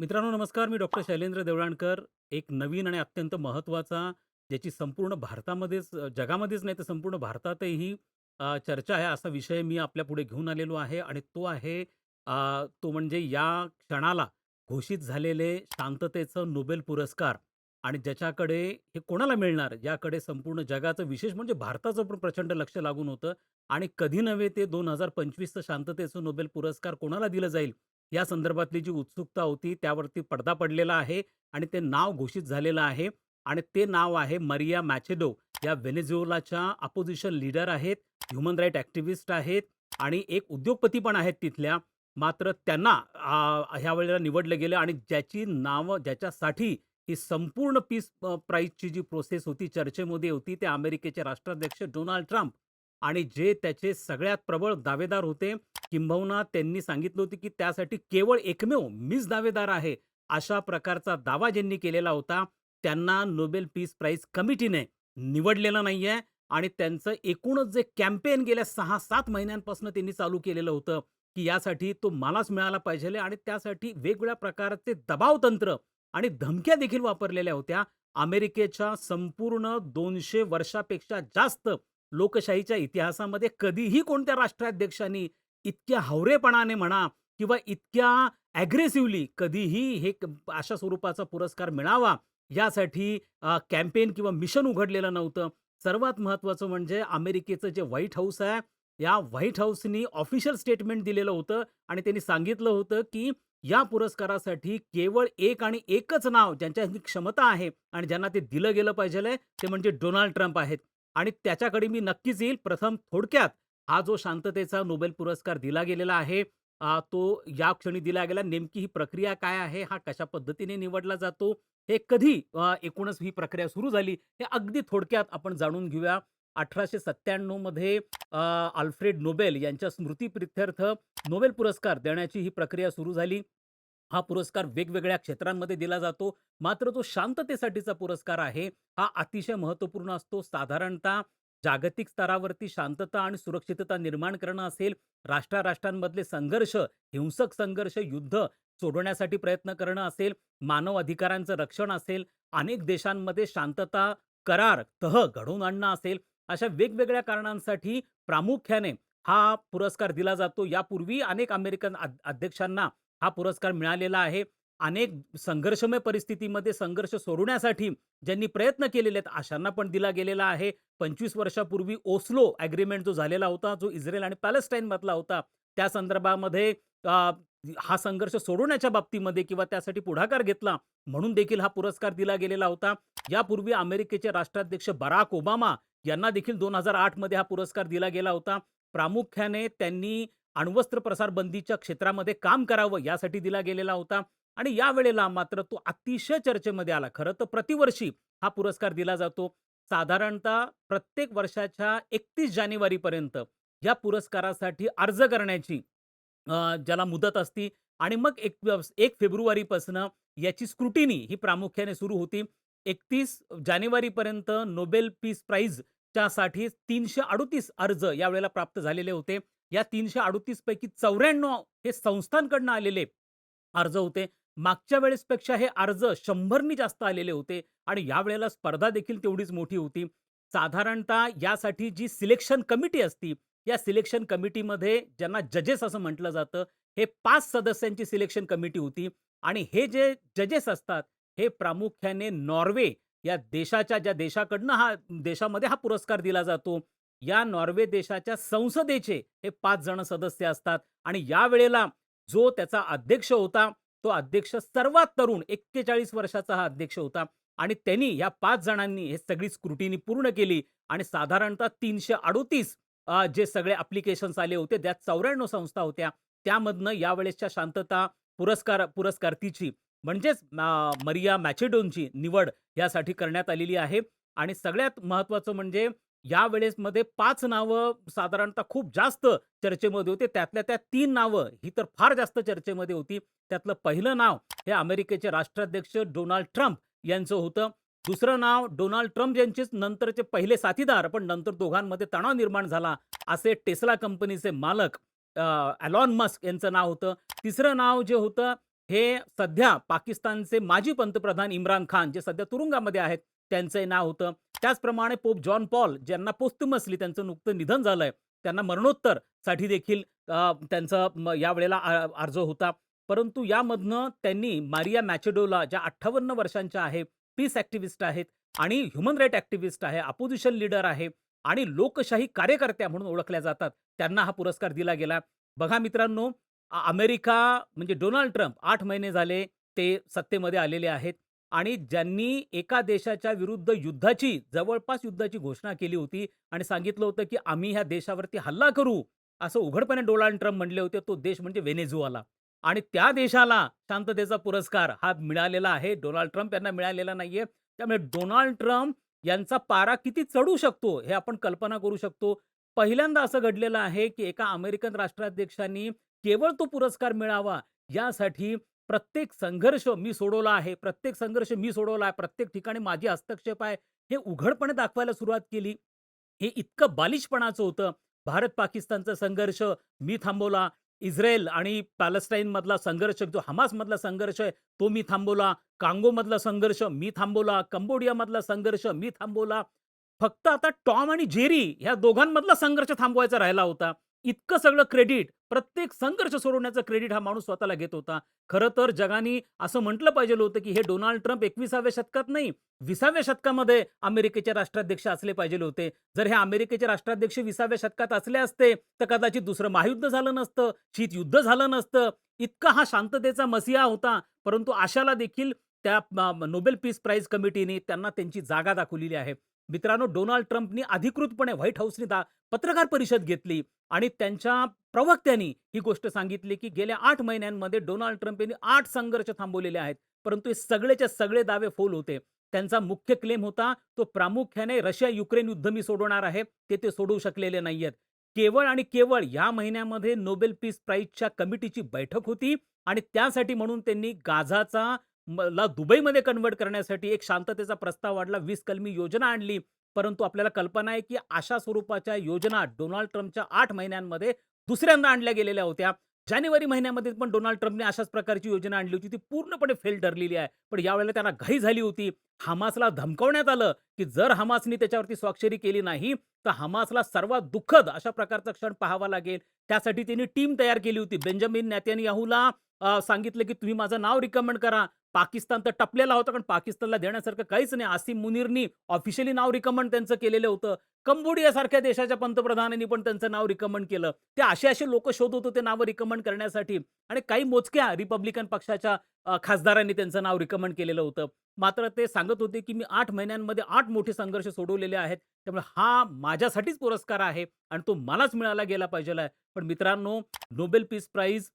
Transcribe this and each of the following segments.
मित्रांनो नमस्कार. मी डॉक्टर शैलेंद्र देवळाणकर. एक नवीन आणि अत्यंत महत्त्वाचा ज्याची संपूर्ण भारतामध्येच जगामध्येच नाही तर संपूर्ण भारतातही चर्चा आहे असा विषय मी आपल्यापुढे घेऊन आलेलो आहे आणि तो आहे तो म्हणजे या क्षणाला घोषित झालेले शांततेचं नोबेल पुरस्कार आणि ज्याच्याकडे हे कोणाला मिळणार याकडे संपूर्ण जगाचं विशेष म्हणजे भारताचं पण प्रचंड लक्ष लागून होतं आणि कधी नव्हे ते 2025चं शांततेचं नोबेल पुरस्कार कोणाला दिलं जाईल या संदर्भातली जी उत्सुकता होती त्यावरती पडदा पडलेला आहे आणि ते नाव घोषित झालेलं आहे आणि ते नाव आहे मरिया मॅचेडो या व्हेनेझुएलाच्या अपोजिशन लीडर आहेत, ह्युमन राईट ॲक्टिव्हिस्ट आहेत आणि एक उद्योगपती पण आहेत तिथल्या. मात्र त्यांना ह्या वेळेला निवडलं गेलं आणि ज्याची नावं ज्याच्यासाठी ही संपूर्ण पीस प्राईजची प्राइजची जी प्रोसेस होती, चर्चेमध्ये होती, ते अमेरिकेचे राष्ट्राध्यक्ष डोनाल्ड ट्रम्प आणि जे त्याचे सगळ्यात प्रबळ दावेदार होते. किंबहुना त्यांनी सांगितलं होतं, की त्यासाठी केवळ एकमेव मीच दावेदार आहे. अशा प्रकारचा दावा ज्यांनी केलेला होता, त्यांना नोबेल पीस प्राइज कमिटीने निवडलेलं नाहीये आणि त्यांचं एकूणच जे कॅम्पेन गेल्या 6-7 महिन्यांपासून त्यांनी चालू केलेलं होतं, की यासाठी तो मलाच मिळाला पाहिजे आणि त्यासाठी वेगवेगळ्या प्रकारचे दबाव तंत्र आणि धमक्या देखील वापरलेल्या होत्या. अमेरिकेच्या संपूर्ण दोनशे वर्षापेक्षा जास्त लोकशाहीच्या इतिहासामध्ये कधीही कोणत्या राष्ट्राध्यक्षांनी इतक्या हावरेपणाने म्हणा किंवा इतक्या ॲग्रेसिव्हली कधीही हे अशा स्वरूपाचा पुरस्कार मिळावा यासाठी कॅम्पेन किंवा मिशन उघडलेलं नव्हतं. सर्वात महत्त्वाचं म्हणजे अमेरिकेचं जे व्हाईट हाऊस आहे, या व्हाईट हाऊसनी ऑफिशियल स्टेटमेंट दिलेलं होतं आणि त्यांनी सांगितलं होतं, की या पुरस्कारासाठी केवळ एक आणि एकच नाव ज्यांच्या क्षमता आहे आणि ज्यांना ते दिलं गेलं पाहिजे ते म्हणजे डोनाल्ड ट्रम्प आहेत आणि त्याच्याकडे मी नक्कीच येईल. प्रथम थोडक्यात हा जो शांततेचा नोबेल पुरस्कार दिला गेलेला आहे तो या क्षणी दिला गेला. नेमकी ही प्रक्रिया काय आहे? हा कशा पद्धतीने निवडला जातो? हे कधी एकूणच ही प्रक्रिया सुरू झाली? हे अगदी थोडक्यात आपण जाणून घेऊया. 1897 मध्ये अल्फ्रेड नोबेल यांच्या स्मृतिप्रित्यर्थ नोबेल पुरस्कार देण्याची ही प्रक्रिया सुरू झाली. हा पुरस्कार वेगवेगळ्या क्षेत्रांमध्ये दिला जातो. मात्र जो शांततेसाठीचा पुरस्कार आहे, हा अतिशय महत्त्वपूर्ण असतो. साधारणतः जागतिक स्तरावरती शांतता आणि सुरक्षितता निर्माण करणं असेल, राष्ट्राराष्ट्रांमधले संघर्ष, हिंसक संघर्ष, युद्ध सोडवण्यासाठी प्रयत्न करणं असेल, मानव अधिकारांचं रक्षण असेल, अनेक देशांमध्ये शांतता करार, तह घडवून आणणं असेल, अशा वेगवेगळ्या कारणांसाठी प्रामुख्याने हा पुरस्कार दिला जातो. यापूर्वी अनेक अमेरिकन अध्यक्षांना हा पुरस्कार मिळालेला आहे. अनेक संघर्षमय परिस्थितीमध्ये संघर्ष सोडवण्यासाठी ज्यांनी प्रयत्न केलेले आहेत, अशांना पण दिला गेलेला आहे. 25 वर्षापूर्वी ओस्लो ॲग्रीमेंट जो झालेला होता, जो इस्रायल आणि पॅलेस्टाईनमधला होता, त्या संदर्भामध्ये हा संघर्ष सोडवण्याच्या बाबतीमध्ये किंवा त्यासाठी पुढाकार घेतला म्हणून देखील हा पुरस्कार दिला गेलेला होता. यापूर्वी अमेरिकेचे राष्ट्राध्यक्ष बराक ओबामा यांना देखील दोन हजार आठमध्ये हा पुरस्कार दिला गेला होता. प्रामुख्याने त्यांनी अण्वस्त्र प्रसार बंदीच्या क्षेत्रामध्ये काम करावं यासाठी दिला गेलेला होता आणि यावेळेला मात्र तो अतिशय चर्चेमध्ये आला. खरं तर प्रतिवर्षी हा पुरस्कार दिला जातो. साधारणतः प्रत्येक वर्षाच्या 31 जानेवारीपर्यंत या पुरस्कारासाठी अर्ज करण्याची ज्याला मुदत असती आणि मग एक एक फेब्रुवारीपासनं याची स्क्रुटिनी ही प्रामुख्याने सुरू होती. 31 जानेवारीपर्यंत नोबेल पीस प्राईजच्यासाठी तीनशे अडुतीस अर्ज यावेळेला प्राप्त झालेले होते. या 338 पैकी 94 हे संस्थांकडनं आलेले अर्ज होते. मागच्या वेळेसपेक्षा हे अर्ज 100नी जास्त आलेले होते आणि यावेळेला स्पर्धा देखील तेवढीच मोठी होती. साधारणतः यासाठी जी सिलेक्शन कमिटी असती, या सिलेक्शन कमिटीमध्ये ज्यांना जजेस असं म्हटलं जातं, हे पाच सदस्यांची सिलेक्शन कमिटी होती आणि हे जे जजेस असतात, हे प्रामुख्याने नॉर्वे या देशाच्या ज्या देशाकडनं हा देशामध्ये हा पुरस्कार दिला जातो, या नॉर्वे देशाच्या संसदेचे हे पाच जण सदस्य असतात. आणि या वेळेला जो त्याचा अध्यक्ष होता, तो अध्यक्ष सर्वात तरुण 41 वर्षाचा हा अध्यक्ष होता. आणि त्यांनी या पाच जणांनी हे सगळी स्क्रुटिनी पूर्ण केली. आणि साधारणतः तीनशे अडोतीस जे सगळे ॲप्लिकेशन्स आले होते, त्यात 94 संस्था होत्या. त्यामधनं यावेळेसच्या शांतता पुरस्कार पुरस्कारतीची म्हणजेच मरिया मॅचेडोनची निवड यासाठी करण्यात आलेली आहे. आणि सगळ्यात महत्त्वाचं म्हणजे यावेळेसमध्ये 5 नावं साधारणतः खूप जास्त चर्चेमध्ये होते. त्यातल्या त्या तीन नावं ही तर फार जास्त चर्चेमध्ये होती. त्यातलं पहिलं नाव हे अमेरिकेचे राष्ट्राध्यक्ष डोनाल्ड ट्रम्प यांचं होतं. दुसरं नाव डोनाल्ड ट्रम्प यांचेच नंतरचे पहिले साथीदार, पण नंतर दोघांमध्ये तणाव निर्माण झाला, असे टेस्ला कंपनीचे मालक अॅलॉन मस्क यांचं नाव होतं. तिसरं नाव जे होतं, हे सध्या पाकिस्तानचे माजी पंतप्रधान इम्रान खान जे सध्या तुरुंगामध्ये आहेत त्यांचं नाव होतं. त्याचप्रमाणे पोप जॉन पॉल ज्यांना पोस्तमसली त्यांचं नुकतं निधन झालंय त्यांना मरणोत्तरसाठी देखील त्यांचं त्यांचा यावेळेला अर्ज होता. परंतु यामधनं त्यांनी मारिया मॅचेडोला ज्या अठ्ठावन्न वर्षांच्या आहे पीस ॲक्टिव्हिस्ट आहेत आणि ह्युमन राईट ॲक्टिव्हिस्ट आहे अपोजिशन लीडर आहे आणि लोकशाही कार्यकर्त्या म्हणून ओळखल्या जातात त्यांना हा पुरस्कार दिला गेला. बघा मित्रांनो अमेरिका म्हणजे डोनाल्ड ट्रम्प आठ महिने झाले ते सत्तेमध्ये आलेले आहेत. आणि ज्यांनी एका देशाच्या विरुद्ध युद्धाची जवळपास युद्धाची घोषणा केली होती आणि सांगितलं होतं की आम्ही ह्या देशावरती हल्ला करू असं उघडपणे डोनाल्ड ट्रम्प म्हणले होते तो देश म्हणजे व्हेनेझुआला आणि त्या देशाला शांततेचा पुरस्कार हा मिळालेला आहे. डोनाल्ड ट्रम्प यांना मिळालेला नाहीये. त्यामुळे डोनाल्ड ट्रम्प यांचा पारा किती चढू शकतो हे आपण कल्पना करू शकतो. पहिल्यांदा असं घडलेलं आहे की एका अमेरिकन राष्ट्राध्यक्षांनी केवळ तो पुरस्कार मिळावा यासाठी प्रत्येक संघर्ष मी सोडवला आहे प्रत्येक संघर्ष मी सोडवला आहे प्रत्येक ठिकाणी माझी हस्तक्षेप आहे हे उघडपणे दाखवायला सुरुवात केली. हे इतकं बालिशपणाचं होतं. भारत पाकिस्तानचा संघर्ष मी थांबवला. इस्रायल आणि पॅलेस्टाईनमधला संघर्ष जो हमासमधला संघर्ष आहे तो मी थांबवला. कांगोमधला संघर्ष मी थांबवला. कंबोडियामधला संघर्ष मी थांबवला. फक्त आता टॉम आणि जेरी ह्या दोघांमधला संघर्ष थांबवायचा राहिला होता. इतकं सगळं क्रेडिट प्रत्येक संघर्ष सोडवण्याचं क्रेडिट हा माणूस स्वतःला घेत होता. खरं तर जगाने असं म्हटलं पाहिजे होतं की हे डोनाल्ड ट्रम्प एकविसाव्या शतकात नाही विसाव्या शतकामध्ये अमेरिकेचे राष्ट्राध्यक्ष असले पाहिजे होते. जर हे अमेरिकेचे राष्ट्राध्यक्ष विसाव्या शतकात असले असते तर कदाचित दुसरं महायुद्ध झालं नसतं शीत युद्ध झालं नसतं. इतका हा शांततेचा मसिहा होता परंतु आशाला देखील त्या नोबेल पीस प्राइज कमिटीने त्यांना त्यांची जागा दाखवलेली आहे. मित्रांनो डोनाल्ड ट्रम्पनी अधिकृतपणे व्हाईट हाऊसने दा पत्रकार परिषद घेतली आणि त्यांच्या प्रवक्त्यांनी ही गोष्ट सांगितली की गेल्या आठ महिन्यांमध्ये डोनाल्ड ट्रम्प यांनी आठ संघर्ष थांबवलेले आहेत परंतु हे सगळेच्या सगळे दावे फोल होते. त्यांचा मुख्य क्लेम होता तो प्रामुख्याने रशिया युक्रेन युद्ध मी सोडवणार आहे ते ते सोडवू शकलेले नाहीयेत. केवळ आणि केवळ या महिन्यामध्ये नोबेल पीस प्राइजच्या कमिटीची बैठक होती आणि त्यासाठी म्हणून त्यांनी गाझाचा मला ला दुबईमध्ये कन्वर्ट करण्यासाठी एक शांततेचा प्रस्ताव वाढला वीस कलमी योजना आणली. परंतु आपल्याला कल्पना आहे की अशा स्वरूपाच्या योजना डोनाल्ड ट्रम्पच्या आठ महिन्यांमध्ये दुसऱ्यांदा आणल्या गेलेल्या होत्या. जानेवारी महिन्यामध्ये पण डोनाल्ड ट्रम्पने अशाच प्रकारची योजना आणली होती. ती पूर्णपणे फेल ठरलेली आहे. पण यावेळेला त्यांना घाई झाली होती. हमासला धमकावण्यात आलं की जर हमासने त्याच्यावरती स्वाक्षरी केली नाही तर हमासला सर्वात दुःखद अशा प्रकारचा क्षण पाहावा लागेल. त्यासाठी त्यांनी टीम तयार केली होती. बेंजामिन नेत्यानियाहूला याहूला सांगितलं की तुम्ही माझं नाव रिकमेंड करा. पाकिस्तान तर टपलेला होता कारण पाकिस्तानला देण्यासारखं काहीच नाही. आसिम मुनीरनी ऑफिशियली नाव रिकमेंड त्यांचं केलेलं होतं. कंबोडियासारख्या देशाच्या पंतप्रधानांनी पण त्यांचं नाव रिकमेंड केलं. ते असे असे लोक शोधत होते नावं रिकमेंड करण्यासाठी. आणि काही मोजक्या रिपब्लिकन पक्षाच्या खासदारांनी त्यांचं नाव रिकमेंड केलेलं होतं. मात्र ते सांगत होते की मी आठ महिन्यांमध्ये आठ मोठे संघर्ष सोडवलेले आहेत. त्यामुळे हा माझ्यासाठीच पुरस्कार आहे आणि तो मलाच मिळाला गेला पाहिजे पण मित्रांनो नोबेल पीस प्राइज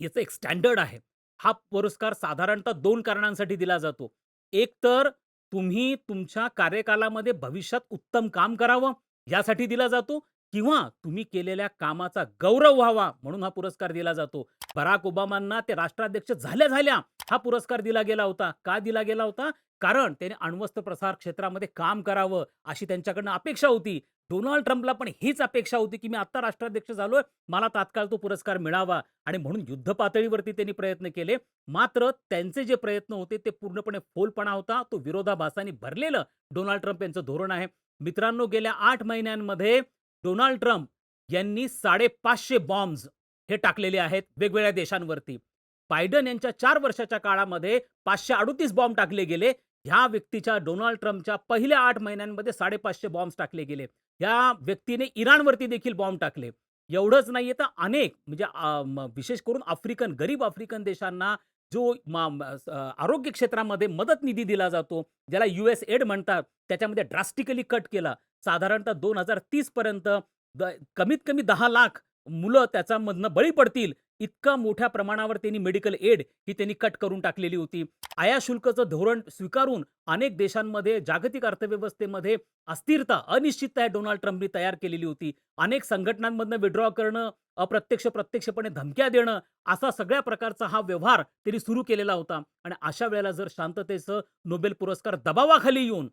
याचं एक स्टँडर्ड आहे. हा पुरस्कार साधारणतः दोन कारणांसाठी दिला जातो. एक तर तुम्ही तुमच्या कार्यकालामध्ये भविष्यात उत्तम काम करावं यासाठी दिला जातो किंवा तुम्ही केलेल्या कामाचा गौरव व्हावा म्हणून हा पुरस्कार दिला जातो. बराक ओबामांना ते राष्ट्राध्यक्ष झाल्या झाल्या हा पुरस्कार दिला गेला होता. का दिला गेला होता? कारण त्याने अण्वस्त्र प्रसार क्षेत्रामध्ये काम करावं अशी त्यांच्याकडनं अपेक्षा होती. डोनाल्ड ट्रम्पला पण हीच अपेक्षा होती की मी आता राष्ट्राध्यक्ष झालोय मला तात्काळ तो पुरस्कार मिळावा. आणि म्हणून युद्ध पातळीवरती त्यांनी प्रयत्न केले. मात्र त्यांचे जे प्रयत्न होते ते पूर्णपणे फोलपणा होता. तो विरोधाभासाने भरलेलं डोनाल्ड ट्रम्प यांचं धोरण आहे. मित्रांनो गेल्या आठ महिन्यांमध्ये डोनाल्ड ट्रम्प यांनी साडेपाचशे बॉम्ब्स हे टाकलेले आहेत वेगवेगळ्या देशांवरती. बायडन यांच्या चार वर्षाच्या काळामध्ये पाचशे अडुतीस बॉम्ब टाकले गेले. ह्या व्यक्तीच्या डोनाल्ड ट्रम्पच्या पहिल्या आठ महिन्यांमध्ये साडेपाचशे बॉम्ब्स टाकले गेले. या व्यक्तीने इराणवरती देखील बॉम्ब टाकले. एवढंच नाहीये तर अनेक म्हणजे विशेष करून आफ्रिकन गरीब आफ्रिकन देशांना जो आरोग्य क्षेत्रामध्ये मदत निधी दिला जातो ज्याला यू एस एड म्हणतात त्याच्यामध्ये ड्रास्टिकली कट केला. साधारणतः दोन हजार तीस पर्यंत द- कमीत कमी दहा लाख मुलं त्याच्यामधनं बळी पडतील. इतका मोठ्या प्रमाणावर त्यांनी मेडिकल एड ही त्यांनी कट करून टाकलेली होती. आयाशुल्कचं धोरण स्वीकारून अनेक देशांमध्ये जागतिक अर्थव्यवस्थेमध्ये अस्थिरता अनिश्चितता या डोनाल्ड ट्रम्पनी तयार केलेली होती. अनेक संघटनांमधनं विड्रॉ करणं अप्रत्यक्ष प्रत्यक्षपणे धमक्या देणं असा सगळ्या प्रकारचा हा व्यवहार त्यांनी सुरू केलेला होता. आणि अशा वेळेला जर शांततेचं नोबेल पुरस्कार दबावाखाली येऊन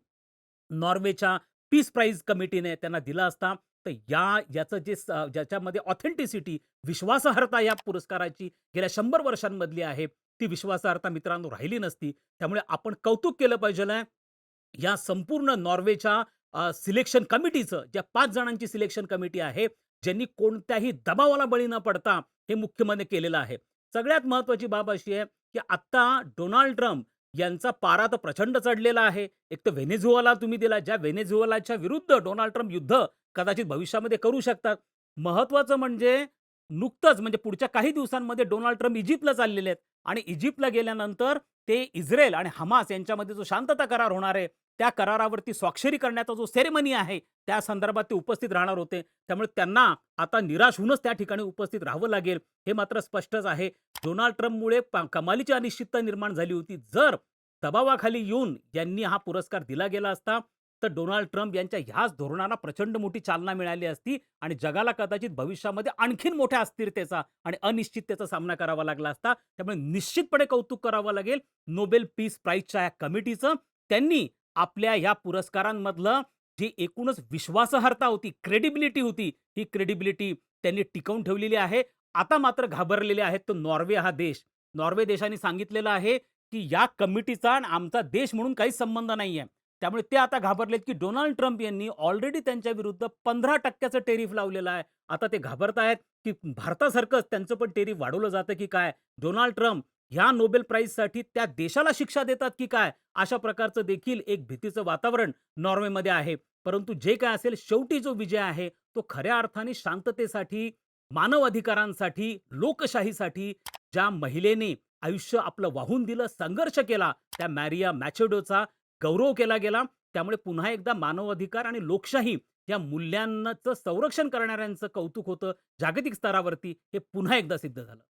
नॉर्वेच्या पीस प्राइज कमिटीने त्यांना दिला असता तर या याचं जे ज्याच्यामध्ये ऑथेंटिसिटी विश्वासार्हता या पुरस्काराची गेल्या शंभर वर्षांमधली आहे ती विश्वासार्हता मित्रांनो राहिली नसती. त्यामुळे आपण कौतुक केलं पाहिजे या संपूर्ण नॉर्वेच्या सिलेक्शन कमिटीचं, ज्या पाच जणांची सिलेक्शन कमिटी आहे, ज्यांनी कोणत्याही दबावाला बळी न पडता हे मुख्यमने केलेलं आहे. सगळ्यात महत्वाची बाब अशी आहे, की आत्ता डोनाल्ड ट्रम्प यांचा पारा तर प्रचंड चढलेला आहे. एक तर व्हेनेझुएला तुम्ही दिला, ज्या व्हेनेझुएलाच्या विरुद्ध डोनाल्ड ट्रम्प युद्ध कदाचित भविष्यामध्ये करू शकतात. महत्त्वाचं म्हणजे नुकतंच म्हणजे पुढच्या काही दिवसांमध्ये डोनाल्ड ट्रम्प इजिप्तला चाललेले आहेत आणि इजिप्तला गेल्यानंतर ते इस्रायल आणि हमास यांच्यामध्ये जो शांतता करार होणार आहे, त्या करारावरती स्वाक्षरी करण्याचा जो सेरेमनी आहे, त्या संदर्भात ते उपस्थित राहणार होते. त्यामुळे त्यांना आता निराश होऊनच त्या ठिकाणी उपस्थित राहावं लागेल, हे मात्र स्पष्टच आहे. डोनाल्ड ट्रम्पमुळे कमालीची अनिश्चितता निर्माण झाली होती. जर दबावाखाली येऊन यांनी हा पुरस्कार दिला गेला असता, तर डोनाल्ड ट्रम्प यांच्या ह्याच धोरणाला प्रचंड मोठी चालना मिळाली असती आणि जगाला कदाचित भविष्यामध्ये आणखीन मोठ्या अस्थिरतेचा आणि अनिश्चिततेचा सामना करावा लागला असता. त्यामुळे निश्चितपणे कौतुक करावं लागेल नोबेल पीस प्राइजच्या या कमिटीचं. त्यांनी आपल्या ह्या पुरस्कारांमधलं जी एकूणच विश्वासार्हता होती, क्रेडिबिलिटी होती, ही क्रेडिबिलिटी त्यांनी टिकवून ठेवलेली आहे. आता मात्र घाबरलेले आहेत तो नॉर्वे हा देश. नॉर्वे देशाने सांगितलेलं आहे, की या कमिटीचा आणि आमचा देश म्हणून काहीच संबंध नाहीये. त्यामुळे ते आता घाबरलेत, की डोनाल्ड ट्रम्प यांनी ऑलरेडी त्यांच्या विरुद्ध पंधरा टक्क्याचं टेरिफ लावलेलं आहे. आता ते घाबरतायत, की भारतासारखंच त्यांचं पण टेरिफ वाढवलं जातं की काय? डोनाल्ड ट्रम्प ह्या नोबेल प्राईजसाठी त्या देशाला शिक्षा देतात की काय? अशा प्रकारचं देखील एक भीतीचं वातावरण नॉर्वेमध्ये आहे. परंतु जे काय असेल शेवटी जो विजय आहे, तो खऱ्या अर्थाने शांततेसाठी, मानव अधिकारांसाठी, लोकशाहीसाठी ज्या महिलेने आयुष्य आपलं वाहून दिलं, संघर्ष केला, त्या मॅरिया मॅचेडोचा गौरव केला गेला. त्यामुळे पुन्हा एकदा मानव अधिकार आणि लोकशाही या मूल्यांचं संरक्षण करणाऱ्यांचं कौतुक होतं जागतिक स्तरावरती, हे पुन्हा एकदा सिद्ध झालं.